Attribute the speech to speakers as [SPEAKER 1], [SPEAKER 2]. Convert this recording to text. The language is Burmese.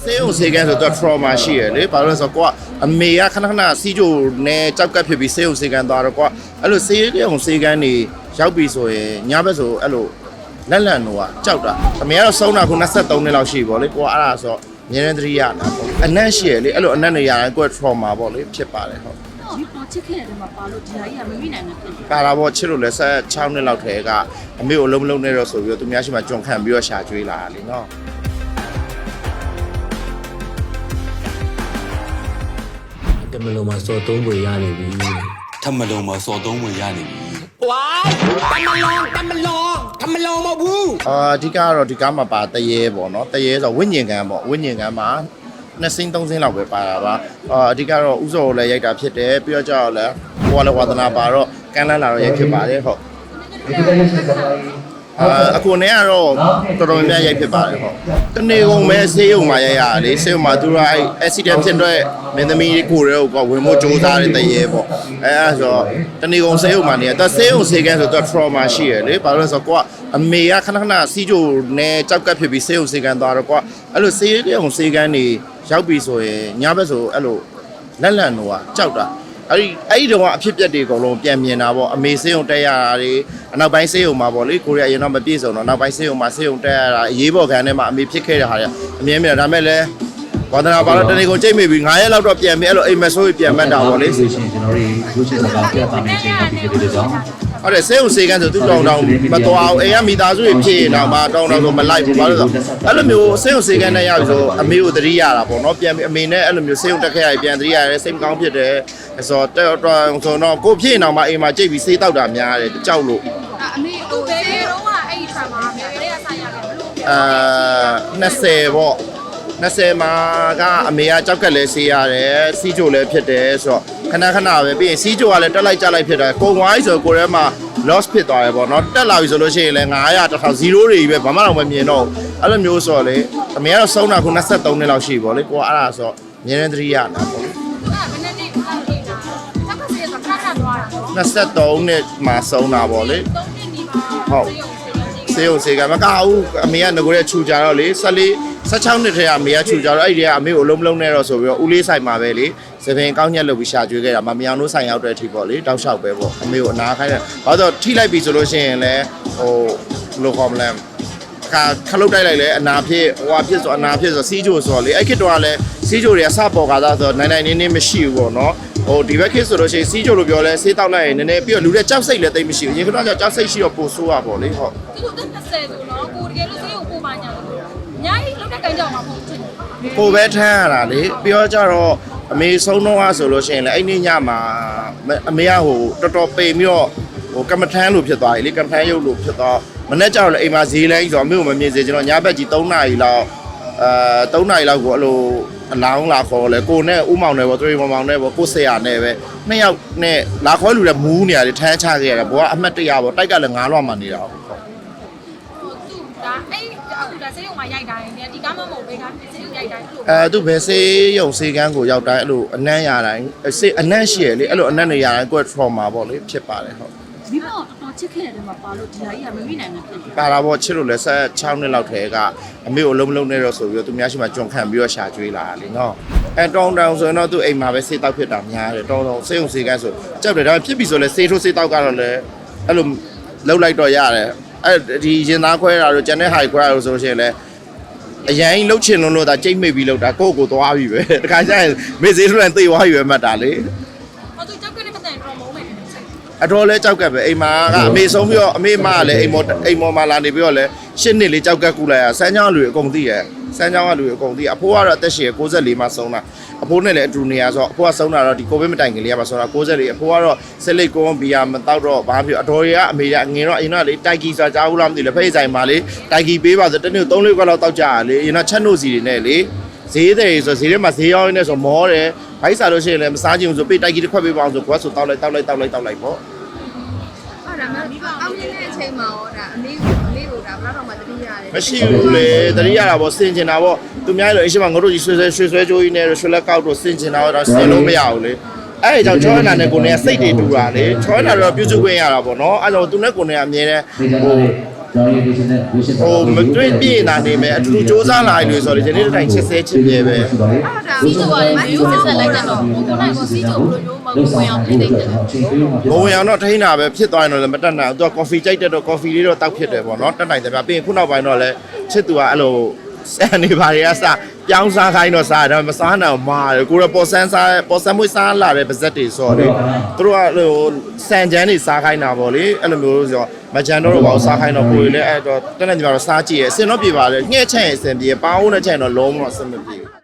[SPEAKER 1] ဆေးရုံဆေးကန်းဆိုတော့ trauma ရှိရလေဘာလို့လဲဆိုတော့ကိုကအမေကခဏခဏစီးကြိုနဲ့ကြောက်ကပ်ဖြစ်ပြီးဆေးရုံဆေးကန်းသွားတော့ကိုကအဲ့လိုဆေးရုံဆေးကန်းနေရောက်ပြီဆိုရင်ညဘက်ဆိုအဲ့လိုလက်လန်တော့ကြောက်တာအမေကတော့ဆုံးတာခု23နှစ်လောက်ရှိပြီပေါ့လေကိုကအဲ့ဒါဆိုတော့အများနဲ့သတိရတာပေါ့အနက်ရှိရလေအဲ့လိုအနက်နေရတယ်ကိုက trauma ပေါ့လေဖြစ်ပါတယ်ဟုတ်
[SPEAKER 2] ဒီပေါ်ချစ်ခဲ့တဲ့မှာပါလို့ဒီဟာကြီးကမမိနိုင်ဘူးဖြစ်တယ်
[SPEAKER 1] ပါတာပေါ့ချစ်လို့လဲဆက်6နှစ်လောက်ထဲကအမေကိုအလုံးမလုံးနဲ့တော့ဆိုပြီးတော့သူများရှိမှကြုံခံပြီးတော့ရှာကျွေးလာတာလीနော်
[SPEAKER 3] တမလုံးမှာစော်သုံးပွေရနေပြီ
[SPEAKER 4] ထမလုံးမှာစော်သုံးဝင်ရနေပြီ
[SPEAKER 5] ဝိုင်းတမလုံးတမလုံးတမလုံးမဟုတ်ဘူး
[SPEAKER 1] အာအဓိကကတော့ဒီကားမှာပါတရေပေါ့နော်တရေဆိုတော့ဝိညာဉ်ကံပေါ့ဝိညာဉ်ကံမှာနှစ်စင်းသုံးစင်းလောက်ပဲပါတာပါအာအဓိကတော့ဥဇော်ကိုလည်းရိုက်တာဖြစ်တယ်ပြီးတော့ကြောက်လည်းဟိုကလည်းဝါသနာပါတော့ကန်းလန်းလာတော့ရိုက်ဖြစ်ပါတယ်ဟုတ် အာအကိုနဲ့ကတော့တော်တော်များများရိုက်ဖြစ်ပါတယ်ဟုတ်တနေ့ကုန်ပဲဆေးရုံမှာရိုက်ရတယ်လေဆေးရုံမှာသူကအဲ့ accident ဖြစ်တော့မင်းသမီးကိုရဲကိုဝင်ဖို့ကြိုးစားတဲ့တရေပေါ့အဲအဲဆိုတော့တနေ့ကုန်ဆေးရုံမှာနေတယ်ဆေးရုံဆေးကန်းဆိုတော့ trauma ရှိရလေဘာလို့လဲဆိုတော့ကိုကအမေကခဏခဏစီးကြိုနဲ့ကြောက်ကပ်ဖြစ်ပြီးဆေးရုံဆေးကန်းသွားတော့ကိုကအဲ့လိုဆေးရုံဆေးကန်းနေရောက်ပြီဆိုရင်ညဘက်ဆိုအဲ့လိုလက်လန်တော့ကြောက်တာ အဲ့ဒီအဲ့ဒီတော့အဖြစ်ပြက်တွေအကုန်လုံးပြန်မြင်တာပေါ့အမေစေးုံတက်ရတာတွေအနောက်ပိုင်းစေးုံမှာပေါ့လေကိုရီးယားရင်တော့မပြည့်စုံတော့နောက်ပိုင်းစေးုံမှာစေးုံတက်ရတာအရေးပေါ်ခံထဲမှာအမေဖြစ်ခဲ့တဲ့ဟာတွေအမြင်မြင်ဒါမဲ့လည်း ဝါသနာပါတော့တနေ့ကုန်ကြိတ်မိပြီ9ရက်လောက်တော့ပြန်ပြီအဲ့လိုအိမ်မဆိုးပြန်မှတ်တာပေါ့လေ
[SPEAKER 6] ဆိုရှင်ကျွန်တော်တို့ရုပ်ရှင်စကားပြသမယ့်အချိန်ဖြစ်တဲ့ကြောင့်
[SPEAKER 1] ဟုတ်တယ်စေးုံစေကန်းဆိုသူတောင်းတောင်းမတော်အောင်အိမ်ကမိသားစုတွေဖြစ်ရင်တော့မတောင်းတောင်းဆိုမလိုက်ဘူးဘာလို့လဲဆိုအဲ့လိုမျိုးစေးုံစေကန်းနဲ့ရပြီဆိုအမေကိုသတိရတာပေါ့နော်ပြန်ပြီးအမေနဲ့အဲ့လိုမျိုးစေးုံတက်ခဲ့ရပြန်သတိရတယ်စိတ်မကောင်းဖြစ်တယ်ဆိုတော့တော်တော်ဆိုတော့ကိုဖြစ်ရင်တော့မှအိမ်မှာကြိတ်ပြီးစေးတောက်တာများတယ်ကြောက်လို့
[SPEAKER 2] အမေဟိုဘယ်လိုတော့အဲ့ဒီ trauma ဘယ်လိုလဲဆိုင်ရတယ်ဘလို့
[SPEAKER 1] အာ20ပေါ့ 20မှာကအမေကကြောက်ကက်လဲဆေးရတယ်စီးချိုလည်းဖြစ်တယ်ဆိုတော့ခဏခဏပဲပြီးရင်စီးချိုကလည်းတက်လိုက်ကြလိုက်ဖြစ်တယ်ကိုဝိုင်းဆိုကိုရဲမှာ loss ဖြစ်သွားတယ်ပေါ့နော်တက်လာပြီဆိုလို့ရှိရင်လည်း900 1000 0တွေကြီးပဲဘာမှတော့မမြင်တော့ဘူးအဲ့လိုမျိုးဆိုတော့လေအမေကတော့ဆုံးတာခု23နှစ်လောက်ရှိပြီပေါ့လေကိုကအဲ့ဒါဆိုတော့အမြဲတမ်းသတိရတာပေါ့လေ
[SPEAKER 2] ကဘယ်နဲ့နေဘယ်လောက်နေတာတက်ပါစေဆိုခဏခဏသွားတာနော်
[SPEAKER 1] 23နှစ်မှာဆုံးတာပေါ့လေ
[SPEAKER 2] သုံးနှစ်နီးပါ
[SPEAKER 1] ဟုတ်စေုံစေကမကဘူးအမေကငကိုရဲခြူကြတော့လေ14 16နှစ်ထဲကအမေကခြူကြတော့အဲ့ဒီကအမေကိုအလုံးမလုံးနဲ့တော့ဆိုပြီးတော့ဦးလေးဆိုင်မှာပဲလေစပင်ကောင်းညက်လုပ်ပြီးရှာကျွေးခဲ့တာမမြောင်တို့ဆိုင်ရောက်တဲ့အထိပေါ့လေတောက်လျှောက်ပဲပေါ့အမေကိုအနာခိုင်းတယ်ဘာလို့ထိလိုက်ပြီဆိုလို့ရှိရင်လည်းဟိုဘယ်လိုခေါ်မလဲခါခလုတ်တိုက်လိုက်လဲအနာဖြစ်ဟိုဟာဖြစ်ဆိုအနာဖြစ်ဆိုစီးကြိုဆိုတော့လေအဲ့ခေတ်တော့ကလည်းစီးကြိုတွေကစပေါ်ကားသားဆိုတော့နိုင်နိုင်နေနေမရှိဘူးပေါ့နော်ဟိုဒီဘက်ခေတ်ဆိုလို့ရှိရင်စီးကြိုလို့ပြောလဲဆေးတောက်လိုက်ရင်နည်းနည်းပြီးတော့လူတွေကြောက်စိတ်လည်းတိတ်မရှိဘူးရင်ကတော့ကြောက်စိတ်ရှိတော့ပိုဆိုးရပေါ့လေဟုတ်
[SPEAKER 2] သူတို့တက်30ဆိုတော့ကိုတကယ်လို့ဆေးကိုပို့ပါညာလို့ အများကြီးလောက်တဲ့ကန်ကြောင်မှာမဟုတ်ဘူး
[SPEAKER 1] ကိုပဲထမ်းရတာလေပြီးတော့ကြတော့အမေဆုံးတော့ကဆိုလို့ရှိရင်လည်းအဲ့ဒီညမှာအမေကဟိုတော်တော်ပိန်ပြီးတော့ဟိုကမ္မထမ်းလို့ဖြစ်သွားပြီလေကမ္မထမ်းရုပ်လို့ဖြစ်တော့မနေ့ကျတော့လည်းအိမ်မှာဈေးလိုင်းဆိုတော့အမေကိုမမြင်စေကျွန်တော်ညဘက်ကြီး3နာရီလောက်အဲ3နာရီလောက်ကိုအဲ့လိုအလောင်းလာခေါ်လဲကိုနဲ့ဦးမောင်နဲ့ပေါ့သူရိမောင်မောင်နဲ့ပေါ့ကိုဆရာနဲ့ပဲနှစ်ယောက်နဲ့လာခေါ်လူလည်းမူးနေရတယ်ထမ်းချခဲ့ရတယ်ဘောကအမှတ်တရပေါ့တိုက်ကလည်းငားလွှမ်းမှနေတာဟုတ်
[SPEAKER 2] ဟိုသူဒါ အဲ့အခုဒါဆေးရုံမှာရိုက်တာရင်ဒီကားမမဟုတ်ဘေးကဆေးရုံရိုက်တိုင်းလို့
[SPEAKER 1] အဲသူဘယ်စေးရုံစေးကန်းကိုရောက်တိုင်းအဲ့လိုအနမ်းရတိုင်းစေးအနမ်းရှိရလေအဲ့လိုအနမ်းနေရတိုင်းကိုယ် trauma ပေါ့လေဖြစ်ပါတယ်ဟုတ်
[SPEAKER 2] ဒီပေါ်တော်တော်ချစ်ခဲ့တဲ့မှာပါလို့ဒီဟာကြီးကမမိနိုင်ဘူးဖြစ်တယ်
[SPEAKER 1] ပါတာပေါ့ချစ်လို့လဲဆက်6နှစ်လောက်ထဲကအမေကိုအလုံးမလုံးနဲ့တော့ဆိုပြီးတော့သူများရှိမှကြုံခံပြီးတော့ရှာကျွေးလာတာလေနော်အဲတောင်းတောင်းဆိုရင်တော့သူအိမ်မှာပဲစေးတောက်ဖြစ်တာများတယ်တောင်းတောင်းစေးုံစေးကန်းဆိုကြောက်တယ်ဒါပေမဲ့ဖြစ်ပြီဆိုလဲစေးထိုးစေးတောက်ကတော့လဲအဲ့လိုလှုပ်လိုက်တော့ရတယ် အဲဒီရင်သားခွဲတာတို့ကျန်တဲ့ဟိုက်ခွဲတာတို့ဆိုလို့ရှိရင်လဲအရင်လှုပ်ချင်လုံးလို့ဒါကြိတ်မိတ်ပြီးလှုပ်တာကိုယ့်ကိုယ်သွားပြီပဲတခါကျရင်မေးစေးထွန်းသိသွားပြီပဲမှတ်တာလေ
[SPEAKER 2] ဟိုသူကြောက်ကလေးပတ်တယ်တော့မုန်းမယ်
[SPEAKER 1] အတော်လဲကြောက်ကပ်ပဲအိမ်မာကအမေဆုံးပြီးတော့အမေမကလည်းအိမ်မောအိမ်မောမှာလာနေပြီးတော့လဲရှစ်နှစ်လေးကြောက်ကပ်ကူလိုက်ရစမ်းချောင်းလူတွေအကုန်သိရ စမ်းချောင်းကလူတွေအကုန်သိအဖိုးကတော့အသက်ရှင်64မှာဆုံးတာအဖိုးနဲ့လည်းအတူနေရဆိုအဖိုးကဆုံးတာတော့ဒီကိုဗစ်မတိုင်ခင်လေးကမှဆုံးတာ64အဖိုးကတော့ဆက်လက်ကွန်ဘီယာမတောက်တော့ဘာဖြစ်အတော်တွေကအမေကအငင်တော့အရင်တော့လေတိုက်ကြီးဆိုတာကြားဘူးလားမသိဘူးလေဖိတ်ဆိုင်မှာလေတိုက်ကြီးပေးပါဆိုတနေ့3လေးခွက်လောက်တောက်ကြရလေအရင်တော့ချက်နို့စီတွေနဲ့လေဈေးတယ်ဆိုဈေးထဲမှာဈေးရောင်းနေဆိုမောတယ်ဘိုက်စားလို့ရှိရင်လည်းမစားချင်ဘူးဆိုပေးတိုက်ကြီးတစ်ခွက်ပေးပါအောင်ဆိုကွက်ဆိုတောက်လိုက်တောက်လိုက်တောက်လိုက်တောက်လိုက်ပေါ့
[SPEAKER 7] အဲ့ဒါမျိုးအောင်းနေတဲ့အချိန်မှာရောဒါအမေကို အမေကိုဒါဘယ်တော့မှတတိရတယ်
[SPEAKER 1] မရှိဘူးလေတတိယတာပေါ့စင်ကျင်တာပေါ့သူများလို့အရှိမငါတို့ကြီးဆွဲဆွဲရွှေဆွဲကြိုးကြီးနဲ့ရွှေလက်ကောက်တို့စင်ကျင်တာတော့စင်လို့မရဘူးလေ အဲ့ဒီကြောင့်ချောနာနဲ့ကိုနေစိတ်တွေတူတာလေချောနာတော့ပြုစုခွင့်ရတာပေါ့နော်အဲ့တော့သူနဲ့ကိုနေကအမြဲတမ်းဟို
[SPEAKER 6] ကျွန်တော်ရည်ရည်နဲ့ဝေးရှင်
[SPEAKER 1] ဟိုမတွေ့ပြည့်နေတာနေမယ်အတူတူစူးစမ်းလာလို့ဆိုတော့ဒီနေ့တစ်တိုင်းချစ်စဲချစ်ပြဲပဲ
[SPEAKER 6] ရှိပါတယ်
[SPEAKER 7] စီးကျိုကလည်းမျိုးဆက်ဆက်လိုက်တဲ့တော့ကိုကိုနိုင်ကိုစီးကျိုဘလိုမျိုးမဝင်အောင်ပြင်နေတယ်
[SPEAKER 6] အချိန်ပေးမှဖြစ်
[SPEAKER 1] ဘဝင်အောင်တော့ထိန်းတာပဲဖြစ်သွားရင်တော့လည်းမတက်နိုင်ဘူးသူကကော်ဖီကြိုက်တဲ့တော့ကော်ဖီလေးတော့တောက်ဖြစ်တယ်ပေါ့နော်တက်နိုင်တယ်ဗျပြီးရင်ခုနောက်ပိုင်းတော့လည်းချစ်သူကအဲ့လို ဆန်နေပါတွေကစပြောင်းစားခိုင်းတော့စားတယ်မစားနိုင်ဘူးမာတယ်ကိုရပေါ်ဆန်းစားပေါ်ဆန်းမွေးစားလာတဲ့ပါဇက်တွေဆိုတော့လေသူတို့ကဟိုစံချမ်းတွေစားခိုင်းတာပေါ့လေအဲ့လိုမျိုးဆိုတော့မကြံတော့တော့ဘာစားခိုင်းတော့ကိုယ်လည်းအဲ့တော့တက်နေကြတော့စားကြည့်ရအစင်တော့ပြေပါလေငှဲ့ချက်ရင်အစင်ပြေပါအောင်နဲ့ချက်ရင်တော့လုံးဝအစင်မပြေဘူး